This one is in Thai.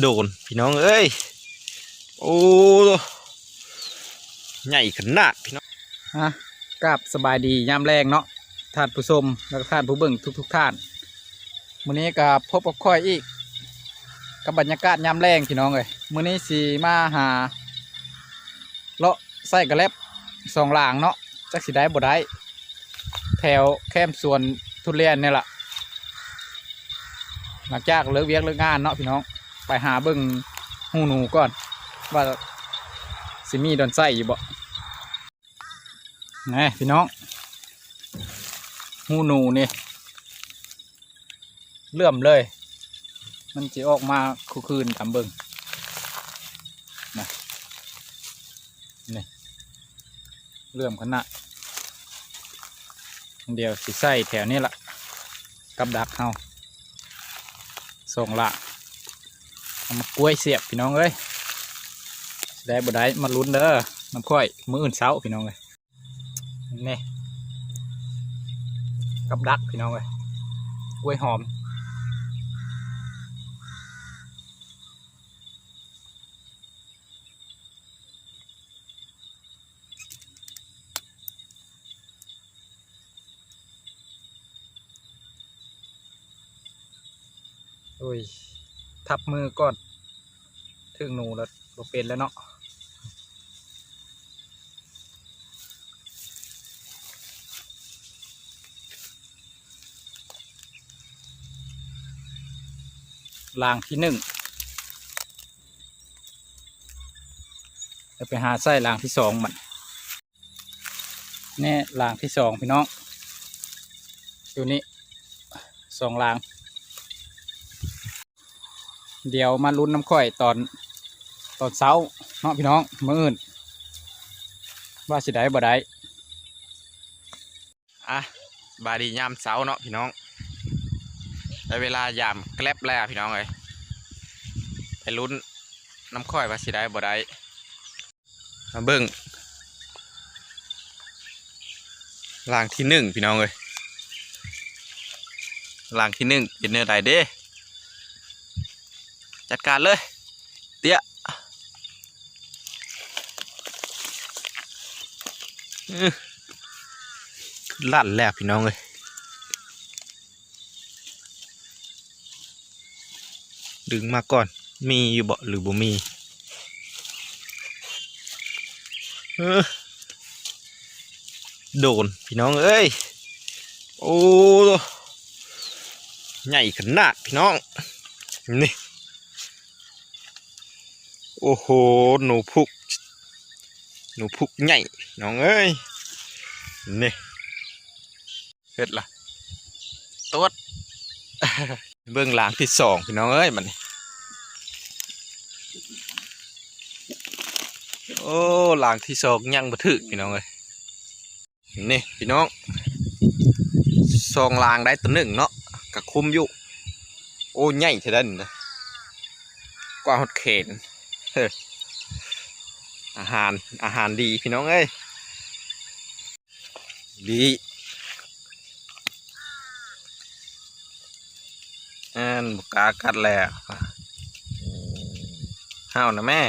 โดนพี่น้องเอ้ย โอ้ใหญ่ขนาดพี่น้องฮะกับสบายดียามแรงเนาะท่านผู้ชมแล้วท่านผู้เบิ่งทุกๆท่านมื้อนี้ก็พบกับค่อยอีก กับบรรยากาศยามแรงพี่น้องเอ้ยมื้อนี้สิมาหาเลาะไส้กระแลบสองหลางเนาะจักสิได้บ่ได้แถวแคมป์สวนทุเรียนเนี่แหละ หลังจากเลิกเวียกเลิกงานเนาะพี่น้องไปหาเบิ่งหูหนูก่อน ว่าสิมีดอนไส้อยู่บ่นี่พี่น้องหูหนูนี่เลื่อมเลย มันจะออกมาคุคืนตามเบิ้งนะนี่เลื่อมขนาดเดียวสิใส่แถวนี้ละกับดักเฮา ส่งละเอามากล้วยเสียบพี่น้องเอ้ยได้บ่ได้มาลุ้นเด้อน้ำค่อยมืออื่นเช้าพี่น้องเลยนี่กับดักพี่น้องเลยกล้วยหอม โอ้ย ทับมือก่อนถึงหนูแล้วบ่เป็นแล้วเนาะลางที่หนึ่งจะไปหาไส้ลางที่สองมันนี่ลางที่สองพี่น้องอยู่นี่สองลาง เดี๋ยวมาลุ้นน้ำข่อยตอนตอนเช้าเนาะพี่น้องมื่ออื่น ว่าสิได้บ่ได้อะบาดียามเสาเนาะพี่น้องได้เวลายามแกลบแล้วพี่น้องเอ้ยไปลุ้นน้ำค่อยว่าสิได้บ่ได้มาเบิ่งลางที่หนึ่งพี่น้องเอ้ยลางที่หนึ่งเป็นเนื้อใดเด้ จัดการเลย เตี้ยลั่นแล้วพี่น้องเลยดึงมาก่อน มีอยู่บ่หรือบ่มีเออโดน พี่น้องเอ้ย โอ้ ใหญ่ขนาด พี่น้อง นี่ โอ้โห หนูพุก หนูพุกใหญ่ น้องเอ้ย นี่เฮ็ดละตวดเบื้องหลังที่สองพี่น้องเอ้ยมันโอ้หลังที่สองยังบ่ถึกพี่น้องเอ้ยนี่พี่น้องสองหลางได้ตัวหนึ่งเนาะกะคุมอยู่ โอ้ใหญ่เท่านั้นกว่าหดเขน อาหารอาหารดีพี่น้องเอ้ยดีอันบุกกากัดแล้วห้าวนะแม่